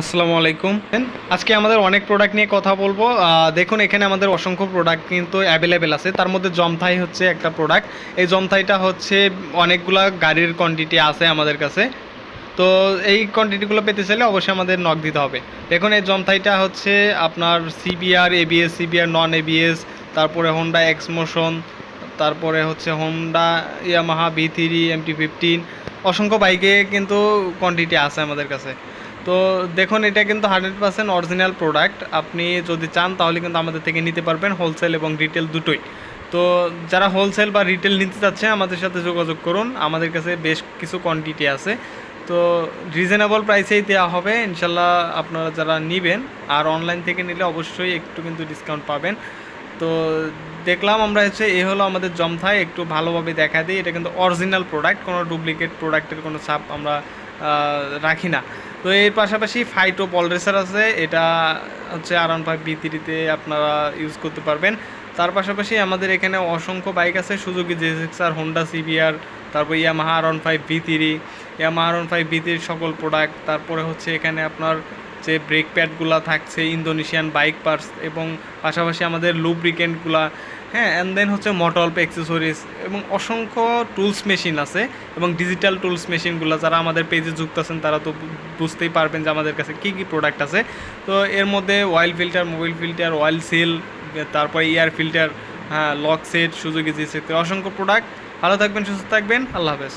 আসসালামু আলাইকুম। আজকে আমাদের অনেক প্রোডাক্ট নিয়ে কথা বলব। দেখুন, এখানে আমাদের অসংখ্য প্রোডাক্ট কিন্তু অ্যাভেলেবেল আছে। তার মধ্যে জমথাই হচ্ছে একটা প্রোডাক্ট এই জমথাইটা হচ্ছে অনেকগুলা গাড়ির কোয়ান্টিটি আছে আমাদের কাছে। তো এই কোয়ান্টিটিগুলো পেতে চাইলে অবশ্যই আমাদের নক দিতে হবে। দেখুন, এই জমথাইটা হচ্ছে আপনার CBR ABS CBR non ABS তারপরে হোন্ডা এক্সমোশন তারপরে হচ্ছে Honda Yamaha B three MT fifteen অসংখ্য বাইকে কিন্তু কোয়ান্টিটি আছে আমাদের কাছে। তো দেখুন, এটা কিন্তু হান্ড্রেড পার্সেন্ট অরিজিনাল প্রোডাক্ট আপনি যদি চান, তাহলে কিন্তু আমাদের থেকে নিতে পারবেন হোলসেল এবং রিটেল দুটোই। তো যারা হোলসেল বা রিটেল নিতে চাচ্ছে আমাদের সাথে যোগাযোগ করুন। আমাদের কাছে বেশ কিছু কোয়ান্টিটি আছে। তো রিজনেবল প্রাইসেই দেওয়া হবে। ইনশাল্লাহ আপনারা যারা নেবেন আর অনলাইন থেকে নিলে অবশ্যই একটু কিন্তু ডিসকাউন্ট পাবেন। তো দেখলাম আমরা হচ্ছে, এ হলো আমাদের জমথায়। একটু ভালোভাবে দেখা দিই। এটা কিন্তু অরিজিনাল প্রোডাক্ট কোনো ডুপ্লিকেট প্রোডাক্টের কোনো ছাপ আমরা রাখি না। তো এর পাশাপাশি ফাইটো পলরেসার আছে। এটা হচ্ছে আর ওয়ান ফাইভ বিতিরিতে আপনারা ইউজ করতে পারবেন। তার পাশাপাশি আমাদের এখানে অসংখ্য বাইক আছে সুজুকি জেসিক্স আর হোন্ডা সিবিআর তারপর Yamaha R one five three Yamaha R five থ্রির সকল প্রোডাক্ট তারপরে হচ্ছে এখানে আপনার যে ব্রেক প্যাডগুলো থাকছে ইন্দোনেশিয়ান বাইক পার্টস এবং পাশাপাশি আমাদের লুব্রিকেন্টগুলা হ্যাঁ অ্যান্ড দেন হচ্ছে মটলপ অ্যাক্সেসরিজ এবং অসংখ্য টুলস মেশিন আছে এবং ডিজিটাল টুলস মেশিনগুলো যারা আমাদের পেজে যুক্ত আছেন, তারা তো বুঝতেই পারবেন যে আমাদের কাছে কী কী প্রোডাক্ট আছে। তো এর মধ্যে oil filter mobile filter oil seal তারপরে ইয়ার ফিল্টার হ্যাঁ লক সেট সুযোগী জি অসংখ্য প্রোডাক্ট ভালো থাকবেন, সুস্থ থাকবেন, আল্লাহ হাফেজ।